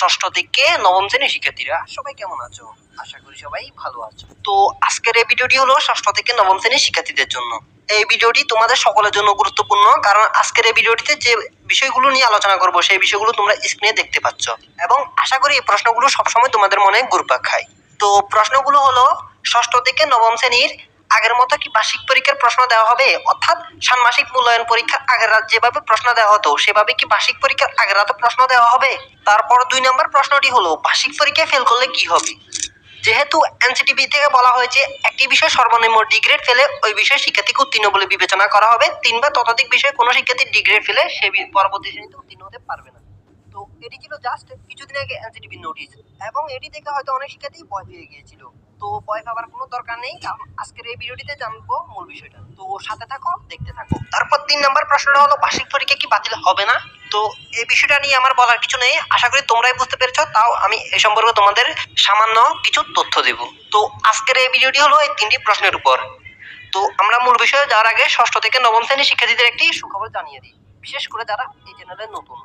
ষষ্ঠ থেকে নবম শ্রেণির শিক্ষার্থীরা, সবাই কেমন আছো? আশা করি সবাই ভালো আছো। তো আজকের এই ভিডিওটি হলো ষষ্ঠ থেকে নবম শ্রেণির শিক্ষার্থীদের জন্য। এই ভিডিওটি তোমাদের সকলের জন্য গুরুত্বপূর্ণ, কারণ আজকের এই ভিডিওটিতে যে বিষয়গুলো নিয়ে আলোচনা করব, সেই বিষয়গুলো তোমরা স্ক্রিনে দেখতে পাচ্ছ। এবং আশা করি এই প্রশ্নগুলো সবসময় তোমাদের মনে ঘুরপাক খায়। তো প্রশ্নগুলো হলো, ষষ্ঠ থেকে নবম শ্রেণির আগের মতো কি বার্ষিক পরীক্ষার প্রশ্ন দেওয়া হবে? অর্থাৎ ষান্মাসিক মূল্যায়ন পরীক্ষার আগের রাত যেভাবে প্রশ্ন দেওয়া হতো, সেভাবে কি বার্ষিক পরীক্ষার আগের রাতে প্রশ্ন দেওয়া হবে? তারপর দুই নম্বর প্রশ্নটি হলো, বার্ষিক পরীক্ষায় ফেল করলে কি হবে? যেহেতু এনসিটিভি থেকে বলা হয়েছে, একটি বিষয় সর্বনিম্ন ডিগ্রেড ফেলে ওই বিষয়ে শিক্ষার্থীকে উত্তীর্ণ বলে বিবেচনা করা হবে। তিন বা ততোধিক বিষয়ে কোনো শিক্ষার্থী ডিগ্রেড ফেলে সে পরবর্তী শ্রেণীতে উত্তীর্ণ হতে পারবে না। তো এটি ছিল জাস্ট কিছুদিন আগে এনসিটিভি নোটিশ এবং এটি দেখে হয়তো অনেক শিক্ষার্থী ভয় পেয়ে গিয়েছিল। তো ভয় পাওয়ার কোনো দরকার নেই, কারণ আজকের এই ভিডিওটিতে জানব মূল বিষয়টা। তো সাথে থাকো, দেখতে থাকো। তারপর তিন নম্বর প্রশ্নটা হলো, বার্ষিক পরীক্ষা কি বাতিল হবে না? তো এই বিষয়টা নিয়ে আমার বলার কিছু নেই। আশা করি তোমরাই বুঝতে পেরেছ, তাও আমি এই সম্পর্কে তোমাদের সামান্য কিছু তথ্য দেব। তো আজকের এই ভিডিওটি হলো এই তিনটি প্রশ্নের উপর। তো আমরা মূল বিষয়ে যাওয়ার আগে ষষ্ঠ থেকে নবম শ্রেণির শিক্ষার্থীদের একটি সুখবর জানিয়ে দিই। বিশেষ করে যারা এই চ্যানেলে নতুন।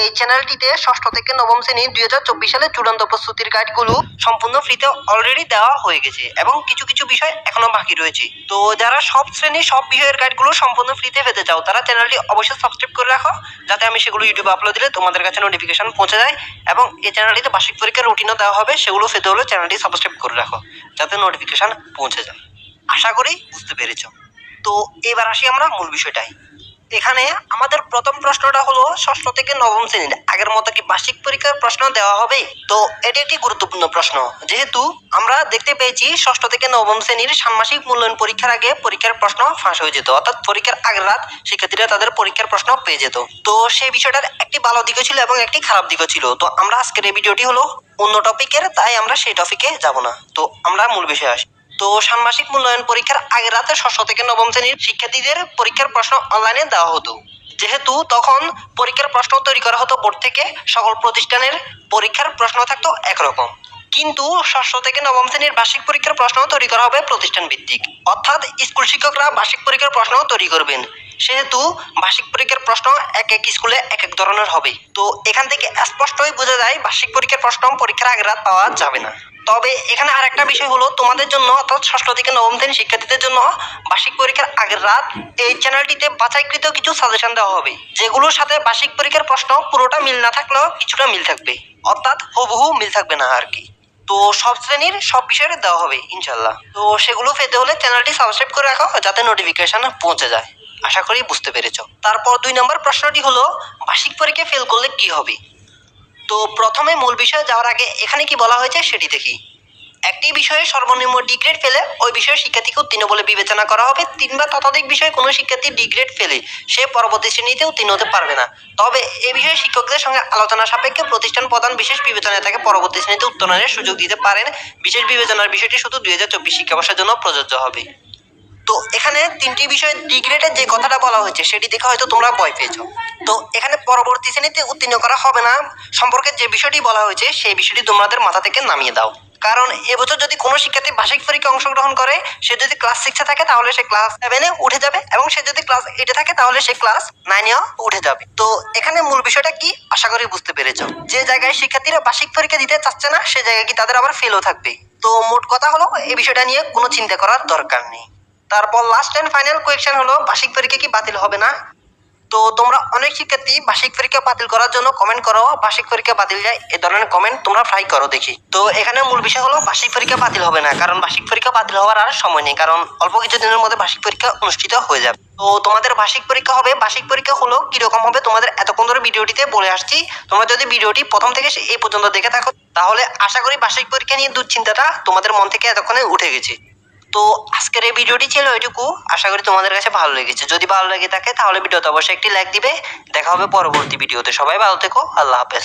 এই চ্যানেলটিতে ষষ্ঠ থেকে নবম শ্রেণি দুই হাজার চব্বিশ সালের চূড়ান্ত প্রস্তুতির গাইডগুলো সম্পূর্ণ ফ্রিতে অলরেডি দেওয়া হয়ে গেছে এবং কিছু কিছু বিষয় এখনও বাকি রয়েছে। তো যারা সব শ্রেণির সব বিষয়ের গাইডগুলো সম্পূর্ণ ফ্রিতে পেতে চাও, তারা চ্যানেলটি অবশ্যই সাবস্ক্রাইব করে রাখো, যাতে আমি সেগুলো ইউটিউবে আপলোড দিলে তোমাদের কাছে নোটিফিকেশন পৌঁছে যায় এবং এই চ্যানেলটিতে বার্ষিক পরীক্ষার রুটিনও দেওয়া হবে, সেগুলো পেতে হলে চ্যানেলটি সাবস্ক্রাইব করে রাখো, যাতে নোটিফিকেশন পৌঁছে যায়। আশা করি বুঝতে পেরেছ। তো এবার আসি আমরা মূল বিষয়টাই এখানে আমাদের প্রথম প্রশ্নটা হলো ষষ্ঠ থেকে নবম শ্রেণির। আগের মতো কি বার্ষিক পরীক্ষার প্রশ্ন দেওয়া হবে? তো এটি একটি গুরুত্বপূর্ণ প্রশ্ন। যেহেতু আমরা দেখতে পেয়েছি ষষ্ঠ থেকে নবম শ্রেণির ষান্মাসিক মূল্যায়ন পরীক্ষার আগে পরীক্ষার প্রশ্ন ফাঁস হয়ে যেত। অর্থাৎ পরীক্ষার আগের রাত শিক্ষার্থীরা তাদের পরীক্ষার প্রশ্ন পেয়ে যেত। তো সেই বিষয়টার একটি ভালো দিকও ছিল এবং একটি খারাপ দিকও ছিল। তো আমরা আজকের এই ভিডিওটি হলো অন্য টপিকের তাই আমরা সেই টপিকে যাব না। তো আমরা মূল বিষয়ে আসি। তো ষান্মাসিক মূল্যায়ন পরীক্ষার আগের রাতে ষষ্ঠ থেকে নবম শ্রেণির শিক্ষার্থীদের পরীক্ষার প্রশ্ন অনলাইনে দেওয়া হতো। যেহেতু তখন পরীক্ষার প্রশ্ন তৈরি করা হতো বোর্ড থেকে, সকল প্রতিষ্ঠানের পরীক্ষার প্রশ্ন থাকতো একরকম। কিন্তু ষষ্ঠ থেকে নবম শ্রেণির বার্ষিক পরীক্ষার প্রশ্ন তৈরি করা হবে প্রতিষ্ঠান ভিত্তিক। অর্থাৎ স্কুল শিক্ষকরা বার্ষিক পরীক্ষার প্রশ্ন তৈরি করবেন। সেহেতু বার্ষিক পরীক্ষার প্রশ্ন এক এক স্কুলে এক এক ধরনের হবে। তো এখান থেকে স্পষ্টই বোঝা যায় বার্ষিক পরীক্ষার প্রশ্ন পরীক্ষার আগের রাত পাওয়া যাবে না। তবে এখানে আরেকটা বিষয় হলো, তোমাদের জন্য অর্থাৎ ষষ্ঠ থেকে নবম শ্রেণির শিক্ষার্থীদের জন্য বার্ষিক পরীক্ষার আগের রাত এই চ্যানেলটিতে বাছাইকৃত কিছু সাজেশন দেওয়া হবে, যেগুলোর সাথে বার্ষিক পরীক্ষার প্রশ্ন পুরোটা মিল না থাকলেও কিছুটা মিল থাকবে। অর্থাৎ হুবহু মিল থাকবে না আর কি। তো সব শ্রেণির সব বিষয়ের দেওয়া হবে ইনশাল্লাহ তো সেগুলো পেতে হলে চ্যানেলটি সাবস্ক্রাইব করে রাখো, যাতে নোটিফিকেশন পৌঁছে যায়। আশা করি বুঝতে পেরেছ। তারপর দুই নম্বর প্রশ্নটি হলো, বার্ষিক পরীক্ষা ফেল করলে কি হবে? তো প্রথমে মূল বিষয়ে যাওয়ার আগে এখানে কি বলা হয়েছে সেটি দেখি। একটি বিষয়ে সর্বনিম্ন ডিগ্রেড ফেলে ওই বিষয়ে শিক্ষার্থীকে উত্তীর্ণ বলে বিবেচনা করা হবে। তিন বা ততোধিক বিষয়ে কোনো শিক্ষার্থী ডিগ্রেড ফেলে, সে পরবর্তী শ্রেণীতে উত্তীর্ণ হতে পারবে না। তবে এ বিষয়ে শিক্ষকদের সঙ্গে আলোচনা সাপেক্ষে প্রতিষ্ঠান প্রধান বিশেষ বিবেচনায় তাকে পরবর্তী শ্রেণীতে উত্তরণের সুযোগ দিতে পারেন। বিশেষ বিবেচনার বিষয়টি শুধু দুই হাজার চব্বিশ শিক্ষাবর্ষের জন্য প্রযোজ্য হবে। তো এখানে তিনটি বিষয়ে ডিগ্রেডের যে কথাটা বলা হয়েছে, সেটি দেখে হয়তো তোমরা ভয় পেয়েছ। তো এখানে পরবর্তী শ্রেণীতে উত্তীর্ণ করা হবে না। সম্পর্কে যে বিষয়টি বলা হয়েছে, সেই বিষয়টি তোমাদের মাথা থেকে নামিয়ে দাও। কারণ এবছর যদি কোনো শিক্ষার্থী বার্ষিক পরীক্ষায় অংশগ্রহণ করে, সে যদি ক্লাস সিক্সে থাকে, তাহলে সে ক্লাস সেভেনে উঠে যাবে এবং সে যদি ক্লাস এইটে থাকে, তাহলে সে ক্লাস নাইনেও উঠে যাবে। তো এখানে মূল বিষয়টা কি? আশা করি বুঝতে পেরেছ। যে জায়গায় শিক্ষার্থীরা বার্ষিক পরীক্ষা দিতে চাচ্ছে না, সে জায়গায় কি তাদের আবার ফেলও থাকবে? তো মোট কথা হলো, এই বিষয়টা নিয়ে কোনো চিন্তা করার দরকার নেই। তারপর লাস্ট এন্ড ফাইনাল কোয়েশ্চেন হলো, বার্ষিক পরীক্ষা কি বাতিল হবে না? তো তোমরা অনেক শিক্ষার্থী বার্ষিক পরীক্ষা বাতিল করার জন্য কমেন্ট করো। বার্ষিক পরীক্ষা বাতিল যায় এ ধরনের কমেন্ট তোমরা ট্রাই করো দেখি। তো এখানে মূল বিষয় হলো, বার্ষিক পরীক্ষা বাতিল হবে না, কারণ বার্ষিক পরীক্ষা বাতিল হওয়ার আর সময় নেই, কারণ অল্প কিছু দিনের মধ্যে বার্ষিক পরীক্ষা অনুষ্ঠিত হয়ে যাবে। তো তোমাদের বার্ষিক পরীক্ষা হবে, বার্ষিক পরীক্ষা হলো কীরকম হবে তোমাদের এতক্ষণ ধরে ভিডিওটিতে বলে আসছি। তোমরা যদি ভিডিওটি প্রথম থেকে এই পর্যন্ত দেখে থাকো, তাহলে আশা করি বার্ষিক পরীক্ষা নিয়ে দুশ্চিন্তাটা তোমাদের মন থেকে এতক্ষণে উঠে গেছে। তো আজকের এই ভিডিওটি ছিল এটুকু। আশা করি তোমাদের কাছে ভালো লেগেছে। যদি ভালো লেগে থাকে তাহলে ভিডিওতে অবশ্যই একটি লাইক দিবে। দেখা হবে পরবর্তী ভিডিওতে। সবাই ভালো থেকো। আল্লাহ হাফেজ।